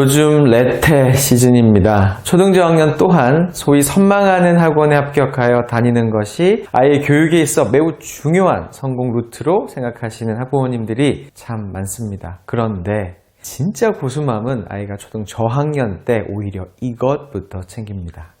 요즘 레테 시즌입니다. 초등저학년 또한 소위 선망하는 학원에 합격하여 다니는 것이 아이의 교육에 있어 매우 중요한 성공 루트로 생각하시는 학부모님들이 참 많습니다. 그런데 진짜 고수맘은 아이가 초등 저학년 때 오히려 이것부터 챙깁니다.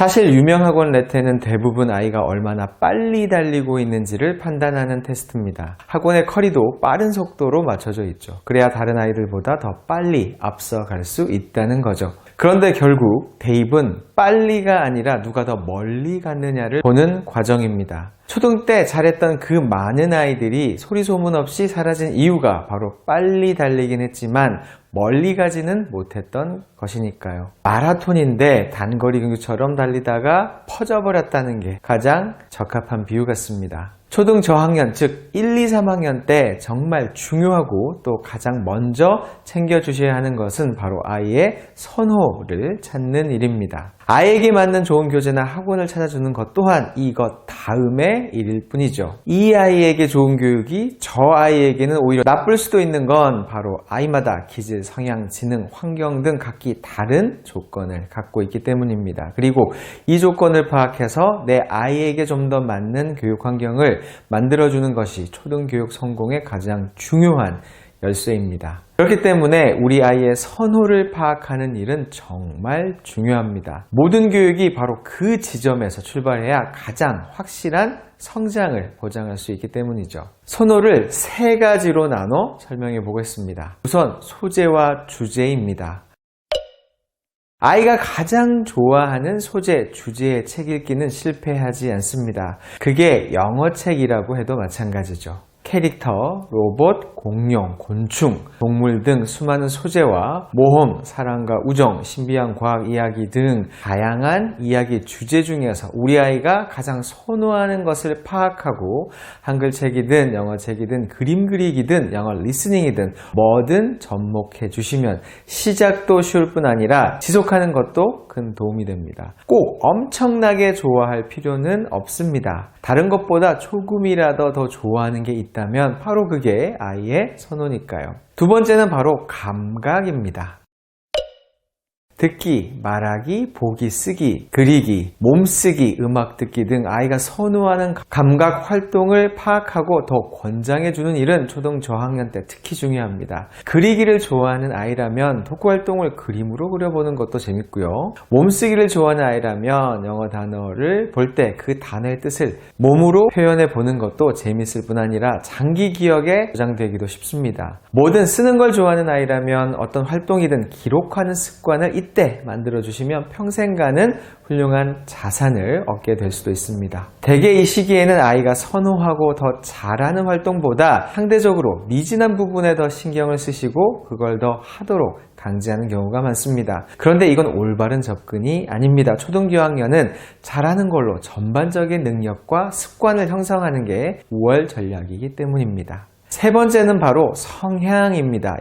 사실 유명 학원 레테는 대부분 아이가 얼마나 빨리 달리고 있는지를 판단하는 테스트입니다. 학원의 커리도 빠른 속도로 맞춰져 있죠. 그래야 다른 아이들보다 더 빨리 앞서갈 수 있다는 거죠. 그런데 결국 대입은 빨리가 아니라 누가 더 멀리 갔느냐를 보는 과정입니다. 초등 때 잘했던 그 많은 아이들이 소리 소문 없이 사라진 이유가 바로 빨리 달리긴 했지만 멀리 가지는 못했던 것이니까요. 마라톤인데 단거리 경기처럼 달리다가 퍼져버렸다는 게 가장 적합한 비유 같습니다. 초등 저학년, 즉 1, 2, 3학년 때 정말 중요하고 또 가장 먼저 챙겨주셔야 하는 것은 바로 아이의 선호를 찾는 일입니다. 아이에게 맞는 좋은 교재나 학원을 찾아주는 것 또한 이것 다음의 일일 뿐이죠. 이 아이에게 좋은 교육이 저 아이에게는 오히려 나쁠 수도 있는 건 바로 아이마다 기질, 성향, 지능, 환경 등 각기 다른 조건을 갖고 있기 때문입니다. 그리고 이 조건을 파악해서 내 아이에게 좀 더 맞는 교육 환경을 만들어주는 것이 초등교육 성공의 가장 중요한 열쇠입니다. 그렇기 때문에 우리 아이의 선호를 파악하는 일은 정말 중요합니다. 모든 교육이 바로 그 지점에서 출발해야 가장 확실한 성장을 보장할 수 있기 때문이죠. 선호를 세 가지로 나눠 설명해 보겠습니다. 우선 소재와 주제입니다. 아이가 가장 좋아하는 소재, 주제의 책 읽기는 실패하지 않습니다. 그게 영어 책이라고 해도 마찬가지죠. 캐릭터, 로봇, 공룡, 곤충, 동물 등 수많은 소재와 모험, 사랑과 우정, 신비한 과학 이야기 등 다양한 이야기 주제 중에서 우리 아이가 가장 선호하는 것을 파악하고 한글책이든 영어책이든 그림 그리기든 영어 리스닝이든 뭐든 접목해 주시면 시작도 쉬울 뿐 아니라 지속하는 것도 큰 도움이 됩니다. 꼭 엄청나게 좋아할 필요는 없습니다. 다른 것보다 조금이라도 더 좋아하는 게 있다면 바로 그게 아이의 선호니까요. 두 번째는 바로 감각입니다. 듣기, 말하기, 보기, 쓰기, 그리기, 몸쓰기, 음악 듣기 등 아이가 선호하는 감각 활동을 파악하고 더 권장해주는 일은 초등 저학년 때 특히 중요합니다. 그리기를 좋아하는 아이라면 독후 활동을 그림으로 그려보는 것도 재밌고요. 몸쓰기를 좋아하는 아이라면 영어 단어를 볼 때 그 단어의 뜻을 몸으로 표현해 보는 것도 재밌을 뿐 아니라 장기 기억에 저장되기도 쉽습니다. 뭐든 쓰는 걸 좋아하는 아이라면 어떤 활동이든 기록하는 습관을 이때 만들어주시면 평생 가는 훌륭한 자산을 얻게 될 수도 있습니다. 대개 이 시기에는 아이가 선호하고 더 잘하는 활동보다 상대적으로 미진한 부분에 더 신경을 쓰시고 그걸 더 하도록 강제하는 경우가 많습니다. 그런데 이건 올바른 접근이 아닙니다. 초등교학년은 잘하는 걸로 전반적인 능력과 습관을 형성하는 게 우월 전략이기 때문입니다. 세 번째는 바로 성향입니다.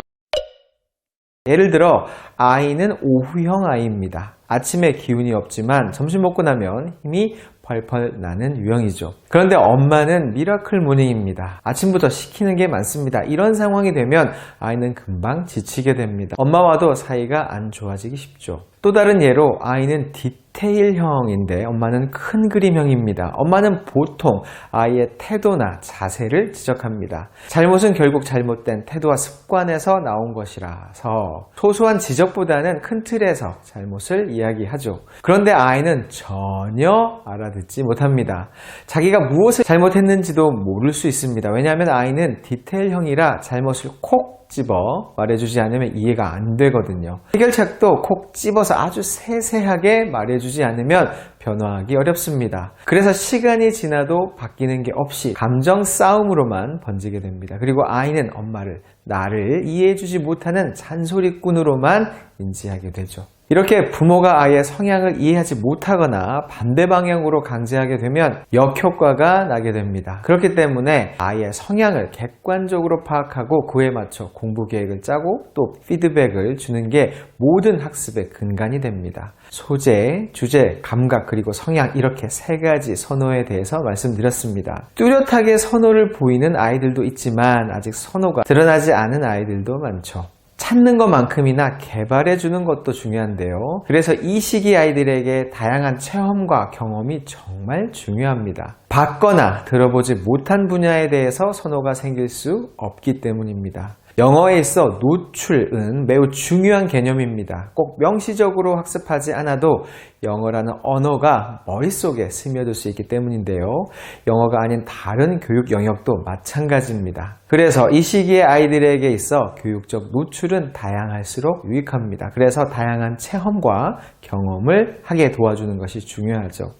예를 들어 아이는 오후형 아이입니다. 아침에 기운이 없지만 점심 먹고 나면 힘이 펄펄 나는 유형이죠. 그런데 엄마는 미라클 모닝입니다. 아침부터 시키는 게 많습니다. 이런 상황이 되면 아이는 금방 지치게 됩니다. 엄마와도 사이가 안 좋아지기 쉽죠. 또 다른 예로 아이는 디테일형인데 엄마는 큰 그림형입니다. 엄마는 보통 아이의 태도나 자세를 지적합니다. 잘못은 결국 잘못된 태도와 습관에서 나온 것이라서 소소한 지적보다는 큰 틀에서 잘못을 이야기하죠. 그런데 아이는 전혀 알아듣지 못합니다. 자기가 무엇을 잘못했는지도 모를 수 있습니다. 왜냐하면 아이는 디테일형이라 잘못을 콕 집어 말해주지 않으면 이해가 안 되거든요. 해결책도 콕 집어서 아주 세세하게 말해주지 않으면 변화하기 어렵습니다. 그래서 시간이 지나도 바뀌는 게 없이 감정 싸움으로만 번지게 됩니다. 그리고 아이는 엄마를 나를 이해해주지 못하는 잔소리꾼으로만 인지하게 되죠. 이렇게 부모가 아이의 성향을 이해하지 못하거나 반대 방향으로 강제하게 되면 역효과가 나게 됩니다. 그렇기 때문에 아이의 성향을 객관적으로 파악하고 그에 맞춰 공부 계획을 짜고 또 피드백을 주는 게 모든 학습의 근간이 됩니다. 소재, 주제, 감각, 그리고 성향 이렇게 세 가지 선호에 대해서 말씀드렸습니다. 뚜렷하게 선호를 보이는 아이들도 있지만 아직 선호가 드러나지 않은 아이들도 많죠. 찾는 것만큼이나 개발해 주는 것도 중요한데요. 그래서 이 시기 아이들에게 다양한 체험과 경험이 정말 중요합니다. 받거나 들어보지 못한 분야에 대해서 선호가 생길 수 없기 때문입니다. 영어에 있어 노출은 매우 중요한 개념입니다. 꼭 명시적으로 학습하지 않아도 영어라는 언어가 머릿속에 스며들 수 있기 때문인데요. 영어가 아닌 다른 교육 영역도 마찬가지입니다. 그래서 이 시기의 아이들에게 있어 교육적 노출은 다양할수록 유익합니다. 그래서 다양한 체험과 경험을 하게 도와주는 것이 중요하죠.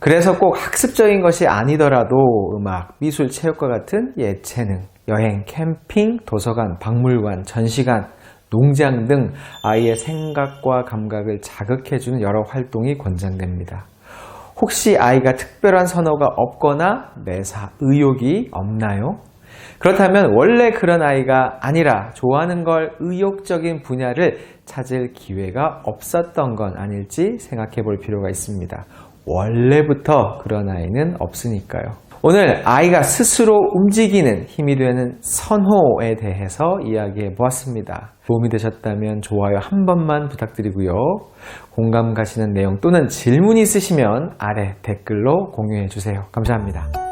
그래서 꼭 학습적인 것이 아니더라도 음악, 미술, 체육과 같은 예체능, 여행, 캠핑, 도서관, 박물관, 전시관, 농장 등 아이의 생각과 감각을 자극해주는 여러 활동이 권장됩니다. 혹시 아이가 특별한 선호가 없거나 매사 의욕이 없나요? 그렇다면 원래 그런 아이가 아니라 좋아하는 걸 의욕적인 분야를 찾을 기회가 없었던 건 아닐지 생각해 볼 필요가 있습니다. 원래부터 그런 아이는 없으니까요. 오늘 아이가 스스로 움직이는 힘이 되는 선호에 대해서 이야기해 보았습니다. 도움이 되셨다면 좋아요 한 번만 부탁드리고요. 공감 가시는 내용 또는 질문 있으시면 아래 댓글로 공유해 주세요. 감사합니다.